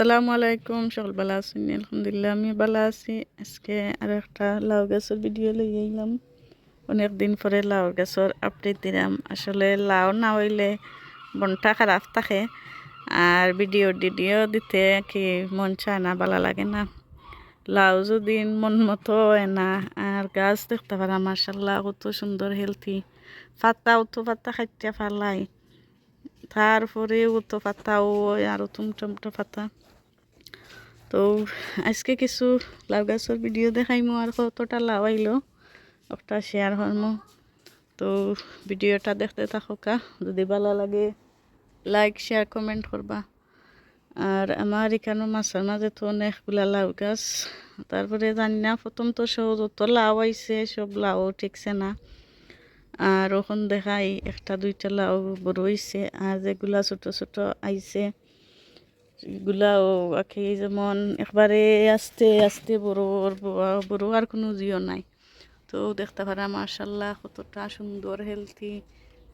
আসসালামু আলাইকুম, সকল ভালো আছেন? আলহামদুলিল্লাহ আমি ভালো আছি। আজকে আর একটা লাউ গাছের ভিডিও লই আইলাম। অনেক দিন পরে লাউ গাছের আপডেট দিলাম। আসলে লাউ না হইলে মনটা খারাপ থাকে। আর ভিডিও টিডিও দিতে কি মন চায় না, ভালো লাগে না। লাউ যদি মন মতো হয় না, আর গাছ দেখতে পারা মার্শাল্লাহ কত সুন্দর হেলথি পাতাও তো পাতা খাইতে পারলাই। তারপরেও তো পাতাও আরও টুমটুমটা পাতা। তো আজকে কিছু লাউ গাছের ভিডিও দেখাইমো আর কতটা লাউ আইলো একটা শেয়ার হরমো তো ভিডিওটা দেখতে থাকা যদি ভালো লাগে লাইক শেয়ার কমেন্ট করবা আর আমার এখানে মাছের মাঝে তো অনেকগুলা লাউ গাছ। তারপরে জানি না প্রথম তো সব যত লাউ আইছে সব লাউ ঠিকছে না। আর ওখান দেখাই, একটা দুইটা লাউ বড় হয়েছে আর যেগুলা ছোট ছোট আইছে এগুলাও আখি যেমন একবারে আস্তে আস্তে বড় বড় আর কোনো জিও নাই। তো দেখতে পারা মার্শাল্লাহ কতটা সুন্দর হেলথি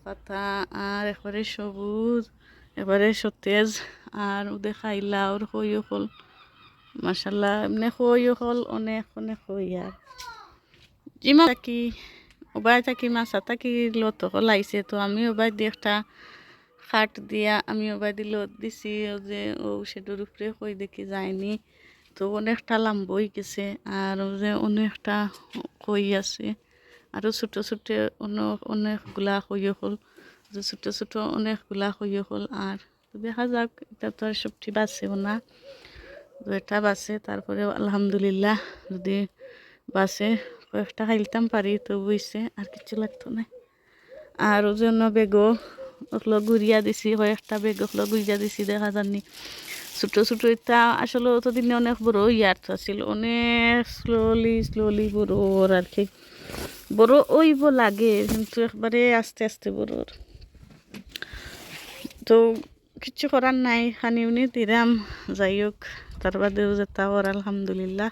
পাতা, আর একবারে সবুজ এবারে সতেজ, আর দেখাই লাউর হই হল। মার্শাল্লাহ এমনি হই হল, অনেক অনেক হই আর। যিমান থাকি, ওবাই থাকি মাছা থাকি লত লাইছে, তো আমি ওবাই একটা খাট দিয়া আমি ওবাই দিল দিছি যে ও সেটার উপরে কই দেখি যায়নি। তো অনেকটা লাম্ব হয়ে গেছে, আর ও যে অনেকটা কই আছে। আরও ছোটো ছোটো অনেক অনেকগুলা কইও হল, যে ছোটো ছোটো অনেকগুলা কইও হল। আর দেখা যাক, এটা তো আর সবটি বাঁচেও না। এটা বাঁচে তারপরে আলহামদুলিল্লাহ যদি বাসে কয়েকটা খাইলতাম পারি তো বুঝছে আর কিছু লাগতো না। আর ওই জন্য বেগও ওগুলো গুড়িয়া দিছি কয়েকটা বেগ ওগুলো গুড়িয়া দিছি, দেখা যাননি ছোটো ছোটো এটা আসলে অতদিনে অনেক বড় ইয়ার ছিল অনেক স্লোলি স্লোলি বড় আর কি। বড় ওইব লাগে, কিন্তু একবারে আস্তে আস্তে বড় তো কিছু করার নাই খানি উনি দিলাম যাই হোক তার বাদেও যেটা ওর আলহামদুলিল্লাহ।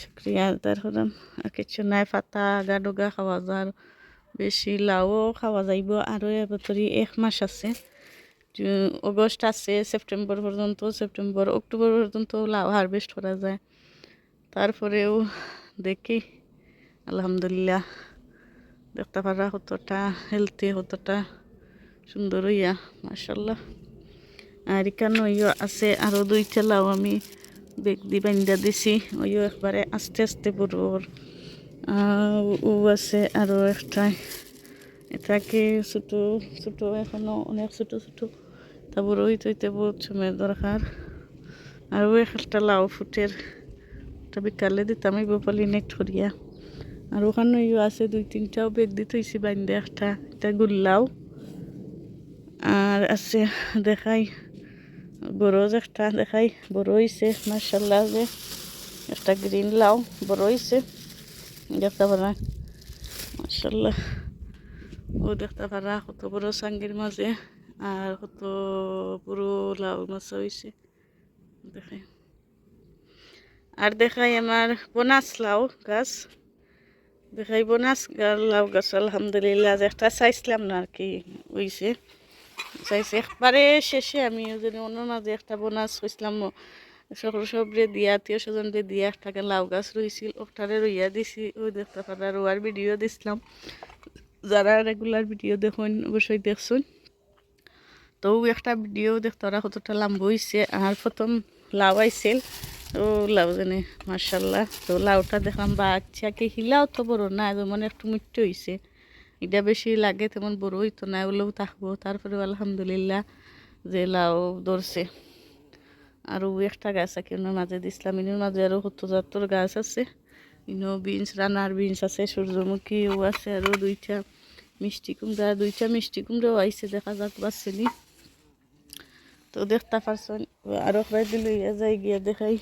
শুক্রিয়া তার হলাম আর কিছু নাই পাতা গা ডগা খাওয়া যার বেশি লাউও খাওয়া যাইব। আরও এবতরি এক মাস আছে। অগস্ট আছে, সেপ্টেম্বর পর্যন্ত, সেপ্টেম্বর, অক্টোবর পর্যন্ত লাউ হারভেস্ট করা যায়। তারপরেও দেখি, আলহামদুলিল্লাহ, দেখতে পারা কতটা হেলথি কতটা সুন্দর হইয়া মাসাল্লাহ আর এখানে আছে, আরও দুইটা লাউ আমি বেগ দি বান্ধা দিছি। ওইও একবারে আস্তে আস্তে বড়। ও আছে আরও একটা। এটাকে ছোটো ছোটো এখনও অনেক ছোটো ছোটো। তা বড় হইতে হইতে বহুত সময় দরকার। আরও একটা লাউ ফুটের। ওটা বিকালে দিতাম এই বপালি নেট করিয়া। আর ওখানে আছে দুই তিনটাও বেগ দিতে হয়েছি বান্ধে একটা। এটা গুল্লাও আর আছে দেখাই, বড় একটা দেখাই, বড় হয়েছে মার্শাল্লাহ যে। একটা গ্রিন লাউ, বড় হয়েছে দেখতে পারা মার্শাল্লাহ ও দেখতে পারা কত বড় সাঙ্গির মাঝে, আর কত বড় লাউ মাছ হয়েছে দেখাই। আর দেখাই আমার বনাস লাউ গাছ। দেখাই বনাস লাউ গাছ, আলহামদুলিল্লাহ একটা চাইছিলাম না আর কি হয়েছে চাইছি একবারে শেষে আমি যদি অন্য মাঝে একটা বোনাস হয়েছিলাম সবরে দিয়া আত্মীয় স্বজনরে দিয়া একটা লাউ গাছ রয়েছিল ওটারে রইয়া দিছি, ওই দেখতে পারা রোয়ার ভিডিও দিছিলাম। যারা রেগুলার ভিডিও দেখুন, অবশ্যই দেখছুন। তো একটা ভিডিও দেখতে ওরা কতটা লাম্ব হয়েছে আর প্রথম লাউ আইছিল। ও লাউ জানে মার্শাল্লাহ তো লাউটা দেখলাম, বা আচ্ছা কি হিলাও তো বড় না, যেমন একটু মিট্টু হয়েছে এটা বেশি লাগে, তেমন বড় হইতো না ওগুলোও থাকব। তারপরে আলহামদুলিল্লাহ যে লাউ ধরছে। আরও একটা গাছ আছে ওনার মাঝে দিছিলাম। ইনোর মাঝে আরও সত্তর জাতর গাছ আছে। ইনো বিনস, রানার বিনস আছে সূর্যমুখীও আছে আরও দুইটা মিষ্টি কুমড়া, দুইটা মিষ্টি কুমড়াও আইসে দেখা যাক বাচ্চেনি তো দেখতে পারছেন আরও ভাই দিল ইয়া যাই গিয়া দেখাই।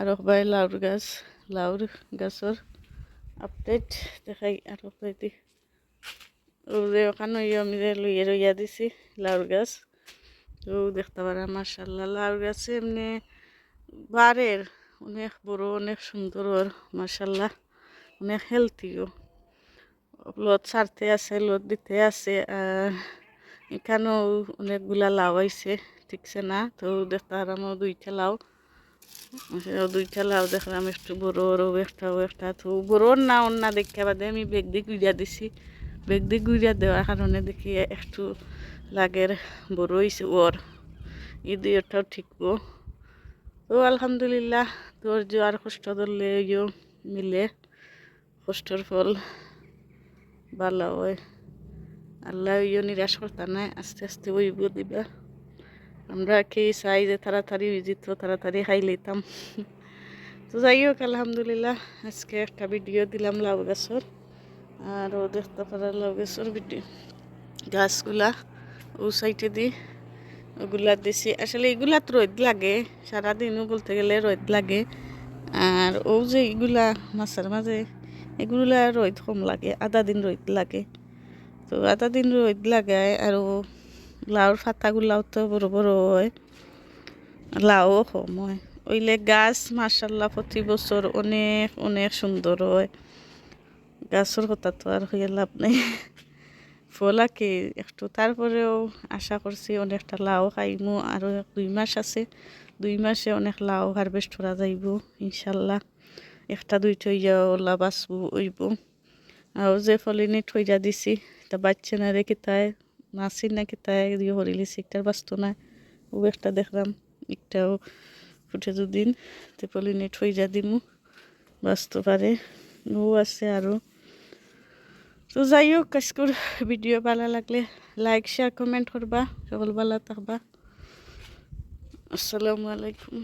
আরও ভাই লাউর গাছ, লাউর গাছর আপডেট দেখাই আরও ভাই যে ওখানে আমি লইয়া লইয়া দিছি লাউর গাছ। তো দেখতে পারা মার্শাল্লাহ লাউ গাছে এমনি বারের অনেক বড়, অনেক সুন্দর ওর মার্শাল্লাহ অনেক হেলথিও লত ছাড়তে আছে লত দিতে আছে, আর এখানেও অনেকগুলা লাউ আইছে, ঠিকছে না? তো দেখতাম আমার দুইটা লাউ। দুইটা লাউ দেখলাম, একটু বড় বড়, একটা ও একটা। তো বড় না, অন্য দেখে বাদে আমি বেগ দিয়ে গুড়িয়া দিছি। বেগ দিয়ে গুড়িয়া দেওয়ার কারণে দেখি একটু লাগের বড় হয়েছে ওর। ই দুইটাও ঠিকবো তো আলহামদুলিল্লাহ, ধৈর্য আর কষ্ট ধরলে মিলে। কষ্টর ফল ভালো হয়। আল্লাহ ইও নিরাশ করতা নাই, আস্তে আস্তে ওইব দিবা। আমরা কি চাই যে তাড়াতাড়ি যেত, তাড়াতাড়ি খাই লইতাম। তো যাই হোক, আলহামদুলিল্লাহ, আজকে একটা ভিডিও দিলাম লাউ গাছর। আর ও দেখতে পারা লাউ গাছর ভিডিও গাছগুলা ও সাইডে দি, ওগুলা দিছি। আসলে এগুলাত রোদ লাগে সারাদিনও বলতে গেলে রোদ লাগে। আর ও যে এগুলা মাছের মাঝে, এগুলা রোদ কম লাগে, আধা দিন রোদ লাগে। তো আধা দিন রোদ লাগায় আর লাউর ফাতাগুলাও তো বড় বড় হয়, লাউও কম হয়। ওইলে গাছ মার্শাল্লাহ প্রতি বছর অনেক অনেক সুন্দর হয়। গাছের কথা তো আর লাভ নেই। ফলাকে একটু তারপরেও আশা করছি অনেকটা লাউ খাইমু আরও দুই মাস আছে। দুই মাসে অনেক লাউ হারভেস্ট করা যাইব, ইনশাল্লাহ। একটা দুইটা ইয়া ওলা বাঁচবো ওইব আর যে ফলিনি ঠইয়া দিছি তা বাচ্চা না রে কিতায় নাচি না কিতায় দিয়ে হরিলিছি একটার বাঁচত না ও একটা দেখলাম একটাও ফুটে দুদিন, তে ফলিনি ঠইয়া দিমু বাঁচতে পারে ও আছে আরও তো যাই হোক আজকের ভিডিও ভালো লাগলে লাইক শেয়ার কমেন্ট করবা, সকল ভালো থাকবা। আসসালামু আলাইকুম।